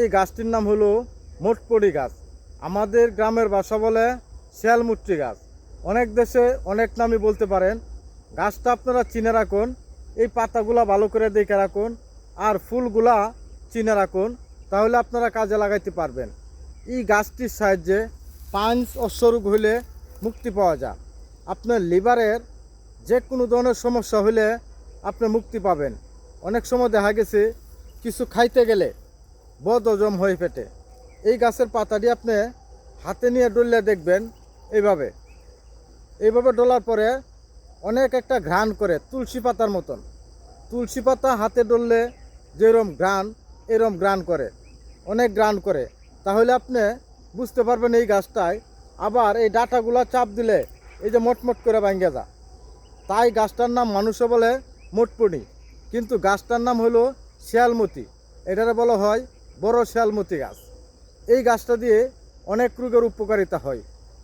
এই গাছটির নাম হলো মোটপড়ি গাছ। আমাদের গ্রামের ভাষা বলে শিয়ালমুট্রি গাছ। অনেক দেশে অনেক নামই বলতে পারেন। গাছটা আপনারা চিনে রাখুন, এই পাতাগুলা ভালো করে দেখে রাখুন আর ফুলগুলা চিনে রাখুন, তাহলে আপনারা কাজে লাগাইতে পারবেন। এই গাছটির সাহায্যে পাঁচ অশ্বরোগ হইলে মুক্তি পাওয়া যায়। আপনার লিভারের যে কোনো ধরনের সমস্যা হলে আপনি মুক্তি পাবেন। অনেক সময় দেখা গেছে, কিছু খাইতে গেলে বদ হজম হয়ে পেটে। এই গাছের পাতাটি আপনি হাতে নিয়ে ডললে দেখবেন এইভাবে। এইভাবে ডলার পরে অনেক একটা ঘ্রাণ করে তুলসী পাতার মতন। তুলসী পাতা হাতে ডললে যেরম ঘ্রাণ, এরম ঘ্রাণ করে, অনেক ঘ্রাণ করে। তাহলে আপনি বুঝতে পারবেন এই গাছটায় আবার এই ডাটাগুলো চাপ দিলে এই যে মোটমোট করে ভাঙ্গে যা তাই গাছটার নাম মানুষে বলে মোটপুনি, কিন্তু গাছটার নাম হলো শিয়ালমতি। এটারে বলা হয় বড় শ্যালমতি গাছ। এই গাছটা দিয়ে অনেক রোগের উপকারিতা হয়।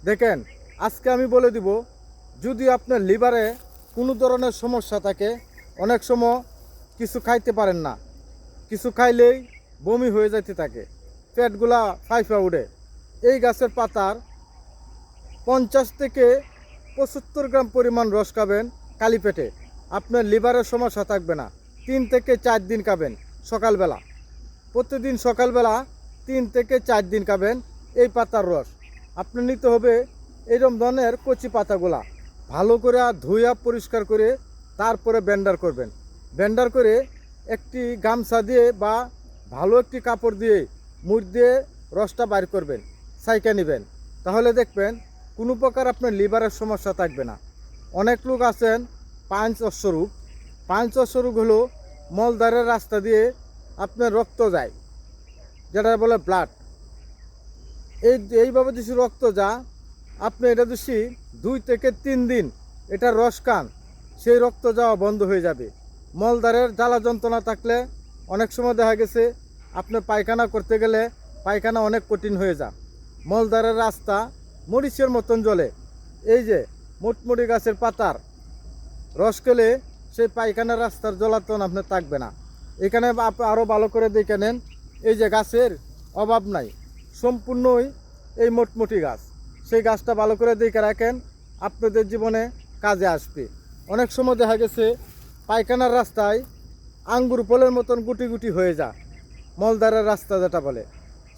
দেখেন, আজকে আমি বলে দিব, যদি আপনার লিভারে কোনো ধরনের সমস্যা থাকে, অনেক সময় কিছু খাইতে পারেন না। কিছু খাইলেই বমি হয়ে যাইতে থাকে, পেটগুলা ফাইফা উঠে এই গাছের পাতার পঞ্চাশ থেকে পঁচাত্তর গ্রাম পরিমাণ রস খাবেন কালি পেটে আপনার লিভারের সমস্যা থাকবে না। তিন থেকে চার দিন খাবেন সকালবেলা। প্রতিদিন সকালবেলা তিন থেকে চার দিন খাবেন এই পাতার রস। আপনি নিতে হবে এরম ধরনের কচি পাতাগুলা। ভালো করে ধুইয়া পরিষ্কার করে তারপরে ব্যান্ডার করবেন। ব্যান্ডার করে একটি গামছা দিয়ে বা ভালো একটি কাপড় দিয়ে মুড় দিয়ে রসটা বাইর করবেন, সাইকা নেবেন। তাহলে দেখবেন কোনো প্রকার আপনার লিভারের সমস্যা থাকবে না। অনেক লোক আছেন পাঁচ অশ্বরূপ পাঁচ অশ্বরূপ হলো মলদ্বারের রাস্তা দিয়ে আপনার রক্ত যায়, যেটা বলে ব্লাড এই, এইভাবে যদি রক্ত যা আপনি এটা যদি দুই থেকে তিন দিন এটা রস খান, সেই রক্ত যাওয়া বন্ধ হয়ে যাবে। মলদ্বারের জ্বালা যন্ত্রণা থাকলে অনেক সময় দেখা গেছে, আপনি পায়খানা করতে গেলে পায়খানা অনেক কঠিন হয়ে যায়। মলদ্বারের রাস্তা মরিচের মতন জলে এই যে মোটমুটি গাছের পাতার রস খেলে সেই পায়খানার রাস্তার জ্বলাতন আপনার থাকবে না। এখানে আরও ভালো করে দেখে নেন, এই যে গাছের অভাব নাই, সম্পূর্ণই এই মোটমুটি গাছ। সেই গাছটা ভালো করে দেখে রাখেন, আপনাদের জীবনে কাজে আসবে। অনেক সময় দেখা গেছে, পায়খানার রাস্তায় আঙ্গুর ফলের মতন গুটি গুটি হয়ে যা মলদারের রাস্তা যেটা বলে।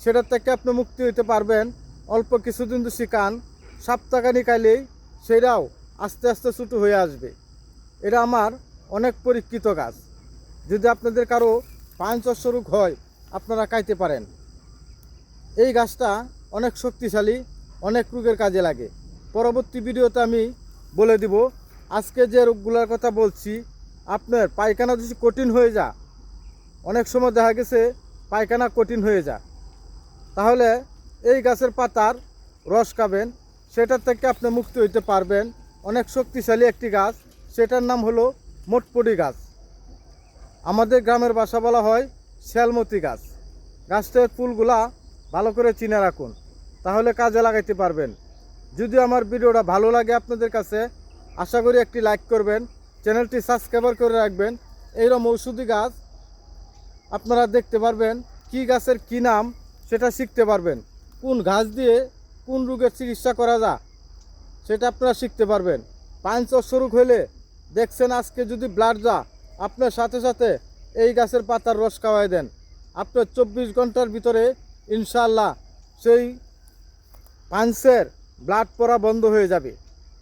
সেটার থেকে আপনি মুক্তি হইতে পারবেন, অল্প কিছুদিন তো শিকান সপ্তাহখানি খাইলেই সেটাও আস্তে আস্তে ছোটো হয়ে আসবে। এটা আমার অনেক পরীক্ষিত গাছ। যদি আপনাদের কারও পাঁচ অশ্বরূপ হয়, আপনারা খাইতে পারেন। এই গাছটা অনেক শক্তিশালী, অনেক রোগের কাজে লাগে। পরবর্তী ভিডিওতে আমি বলে দিব, আজকে যে রোগগুলোর কথা বলছি, আপনার পায়খানা যদি কঠিন হয়ে যা অনেক সময় দেখা গেছে পায়খানা কঠিন হয়ে যা তাহলে এই গাছের পাতার রস খাবেন, সেটার থেকে আপনি মুক্তি হইতে পারবেন। অনেক শক্তিশালী একটি গাছ, সেটার নাম হলো মোটপড়ি গাছ। আমাদের গ্রামের বাসা বলা হয় শ্যালমতি গাছ। গাছটার ফুলগুলা ভালো করে চিনে রাখুন, তাহলে কাজে লাগাইতে পারবেন। যদি আমার ভিডিওটা ভালো লাগে আপনাদের কাছে, আশা করি একটি লাইক করবেন, চ্যানেলটি সাবস্ক্রাইবার করে রাখবেন। এইরকম ঔষধি গাছ আপনারা দেখতে পারবেন, কি গাছের কি নাম সেটা শিখতে পারবেন। কোন ঘাস দিয়ে কোন রোগের চিকিৎসা করা যা সেটা আপনারা শিখতে পারবেন। পাঁচ অশ্বরূপ হলে দেখছেন আজকে যদি ব্লাড যা আপনার সাথে সাথে এই গাছের পাতার রস খাওয়াই দেন। আপনার চব্বিশ ঘণ্টার ভিতরে ইনশাল্লাহ সেই পাঞ্চের ব্লাড পড়া বন্ধ হয়ে যাবে।